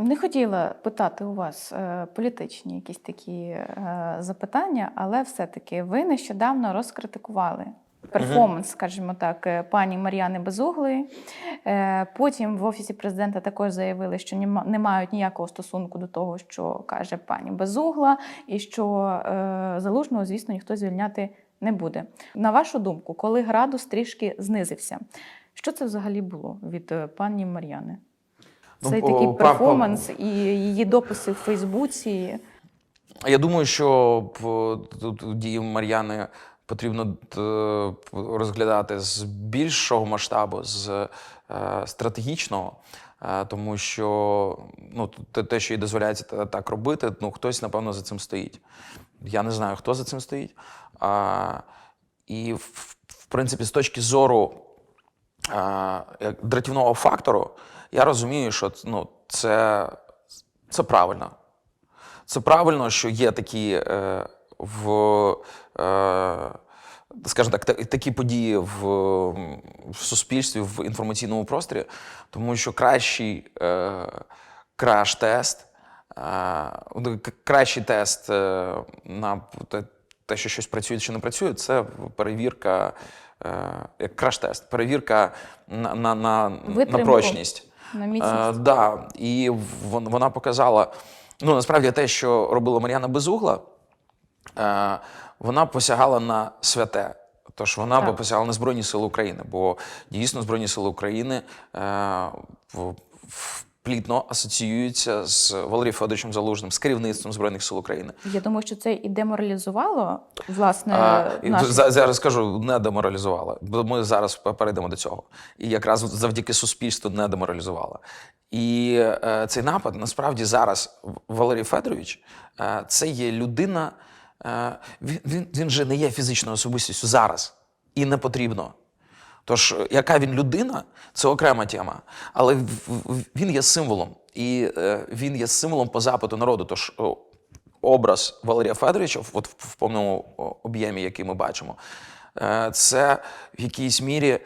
Не хотіла питати у вас е, політичні якісь такі е, запитання, але все-таки ви нещодавно розкритикували перформанс, скажімо так, е, пані Мар'яни Безуглої. Е, потім в офісі президента також заявили, що не мають ніякого стосунку до того, що каже пані Безугла, і що е, залужного, звісно, ніхто звільняти не буде. На вашу думку, коли градус трішки знизився, що це взагалі було від пані Мар'яни? Ну, Цей такий па- па- перформанс і її дописи в Фейсбуці. Я думаю, що тут дії Мар'яни потрібно е, розглядати з більшого масштабу, з е, стратегічного, е, тому що ну, те- що їй дозволяється так робити, ну хтось, напевно, за цим стоїть. Я не знаю, хто за цим стоїть. А, і, в, в принципі, з точки зору дратівного фактору, я розумію, що ну, це, це правильно. Це правильно, що є такі е, в, е, скажімо так, такі події в, в суспільстві, в інформаційному просторі, тому що кращий е, краш-тест, е, ну, кращий тест е, на те, що щось працює чи не працює, це перевірка, як краш-тест, перевірка на, на, на, на прочність. На міцність. Е, да, і вона показала. Ну, насправді, те, що робила Мар'яна Безугла, е, вона посягала на святе. Тож вона Так. посягала на Збройні Сили України, бо дійсно Збройні Сили України е, в- плідно асоціюються з Валерієм Федоровичем Залужним, з керівництвом Збройних сил України. Я думаю, що це і деморалізувало власне А, і наш... за- зараз скажу, не деморалізувала. Бо ми зараз перейдемо до цього. І якраз завдяки суспільству не деморалізувала. І е, цей напад насправді зараз Валерій Федорович е, це є людина. Е, він, він, він же не є фізичною особистістю зараз і не потрібно. Тож, е, яка він людина, це окрема тема. Але він є символом, і е, він є символом по запиту народу. Тож образ Валерія Федоровича, от в, повному об'ємі, який ми бачимо, е, це в якійсь мірі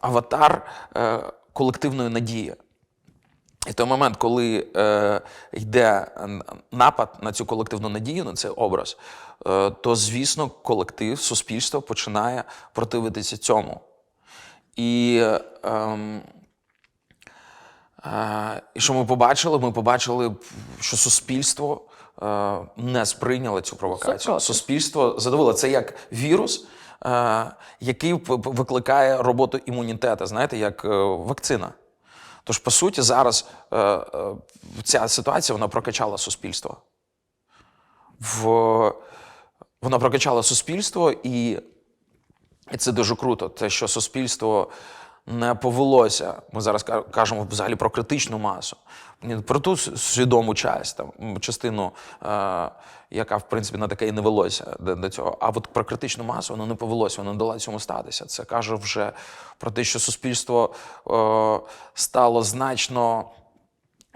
аватар колективної надії. І той момент, коли е, йде напад на цю колективну надію, на цей образ, е, то, звісно, колектив, суспільство починає противитися цьому. І, е, е, і що ми побачили? Ми побачили, що суспільство е, не сприйняло цю провокацію. Супротив. Суспільство задоволило це як вірус, е, який викликає роботу імунітету, знаєте, як е, вакцина. Тож, по суті, зараз е, е, ця ситуація вона прокачала суспільство. В, вона прокачала суспільство, і, і це дуже круто. Те, що суспільство не повелося. Ми зараз кажемо взагалі про критичну масу, про ту свідому часть, там, частину, е, яка, в принципі, на таке і не велося до, цього. А от про критичну масу воно не повелося, воно не дала цьому статися. Це каже вже про те, що суспільство е, стало значно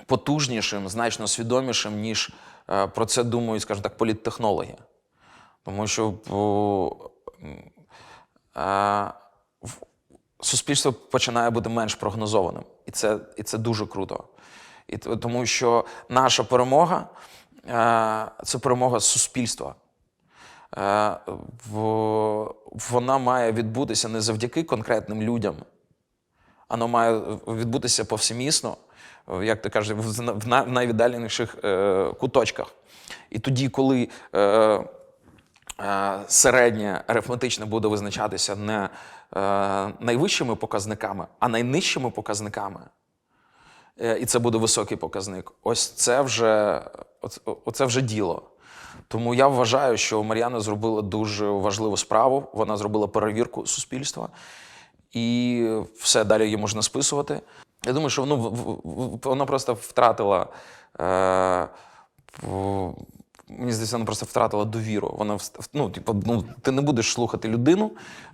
потужнішим, значно свідомішим, ніж е, про це думають, скажімо так, політтехнологи. Тому що в- суспільство починає бути менш прогнозованим. І це, і це дуже круто. І тому що наша перемога е, це перемога суспільства. Е, Вона має відбутися не завдяки конкретним людям, воно має відбутися повсемісно, як ти кажеш, в найвіддаленіших е, куточках. І тоді, коли середнє арифметичне буде визначатися не е, найвищими показниками, а найнижчими показниками, е, і це буде високий показник, ось це вже, оце, вже діло. Тому я вважаю, що Мар'яна зробила дуже важливу справу. Вона зробила перевірку суспільства, і все далі її можна списувати. Я думаю, що ну, вона просто втратила. Е, Мені здається, вона просто втратила довіру. Вона ну, типу, ну, ти не будеш слухати людину,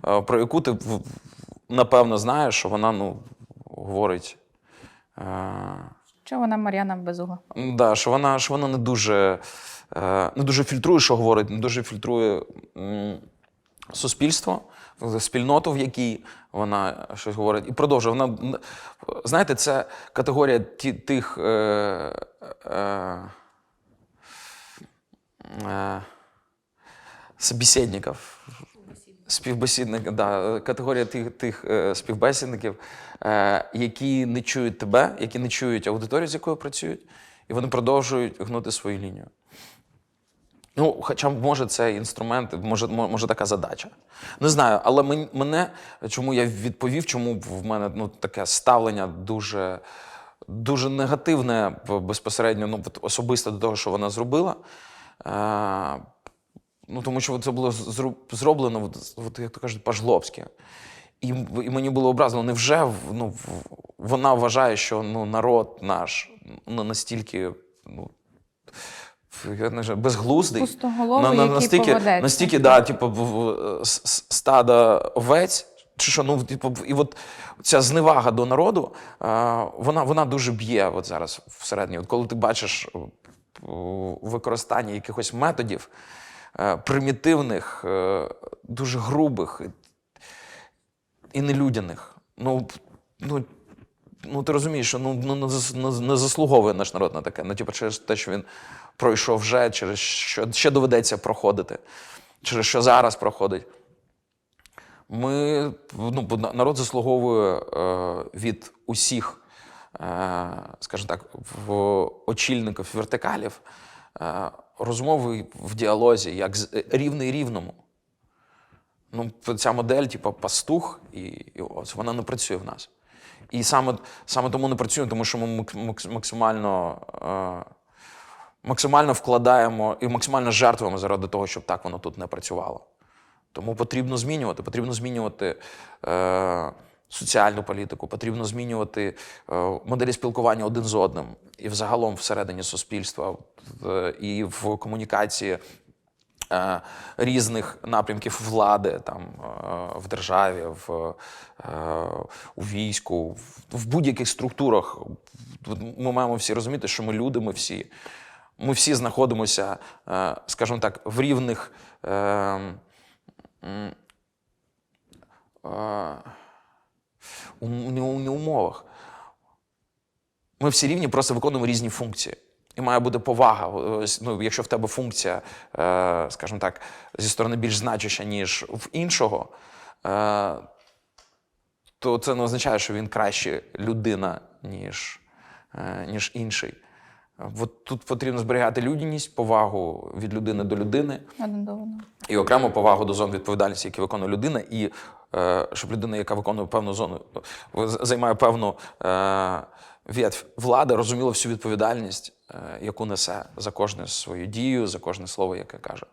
е, про яку ти напевно знаєш, що вона ну, говорить. Е, Що вона Мар'яна Безугла? Да, що вона, що вона не дуже, е, не дуже фільтрує, що говорить, не дуже фільтрує суспільство, спільноту, в якій вона щось говорить, і продовжує. Вона знаєте, це категорія тих. Е, е, е, собеседників, співбесідник, да, категорія тих, тих е, співбесідників, е, які не чують тебе, які не чують аудиторію, з якою працюють, і вони продовжують гнути свою лінію. Ну, хоча може це інструмент, може, може така задача. Не знаю, але мен- мене, чому я відповів, чому в мене ну, таке ставлення дуже, дуже негативне безпосередньо, ну, особисто до того, що вона зробила. Ну, тому що це було зроблено, от, як то кажуть, по-жлобськи. І, і мені було образно, невже ну, вона вважає, що ну, народ наш ну, настільки. Ну, я не знаю, безглуздий. Пустоголовий, який поведеться. настільки, да, типу, стада овець. Чи що, ну, типу, і от ця зневага до народу, а, вона, вона дуже б'є от зараз всередині. От коли ти бачиш використання якихось методів е, примітивних, е, дуже грубих і нелюдяних. Ну, ну, ну ти розумієш, що ну, ну, не, зас- не, заслуговує наш народ на таке. Ну, типу, через те, що він пройшов вже, через що ще доведеться проходити, через що зараз проходить. Ми, ну, народ заслуговує е, від усіх, скажімо так, в очільників вертикалів е, розмови в діалозі, як рівний рівному. Ну, ця модель, типу, пастух, і, і ось вона не працює в нас. І саме, саме тому не працює, тому що ми максимально, максимально вкладаємо і максимально жертвуємо заради того, щоб так воно тут не працювало. Тому потрібно змінювати. Потрібно змінювати е, соціальну політику, потрібно змінювати е, моделі спілкування один з одним і взагалом всередині суспільства, е, і в комунікації е, різних напрямків влади там, в державі, в, у війську, в, будь-яких структурах. Ми маємо всі розуміти, що ми люди, ми всі. Ми всі знаходимося, скажімо так, в рівних. Е, е, не у- не умовах. Ми всі рівні, просто виконуємо різні функції. І має бути повага. Ну, якщо в тебе функція, е, скажімо так, зі сторони більш значуща, ніж в іншого, е, то це не означає, що він краще людина, ніж, е, ніж інший. От тут потрібно зберігати людяність, повагу від людини до людини Один до одного. і окрему повагу до зон відповідальності, які виконує людина, і е, щоб людина, яка виконує певну зону, е, займає певну е, влади, розуміла всю відповідальність, е, яку несе за кожну свою дію, за кожне слово, яке каже.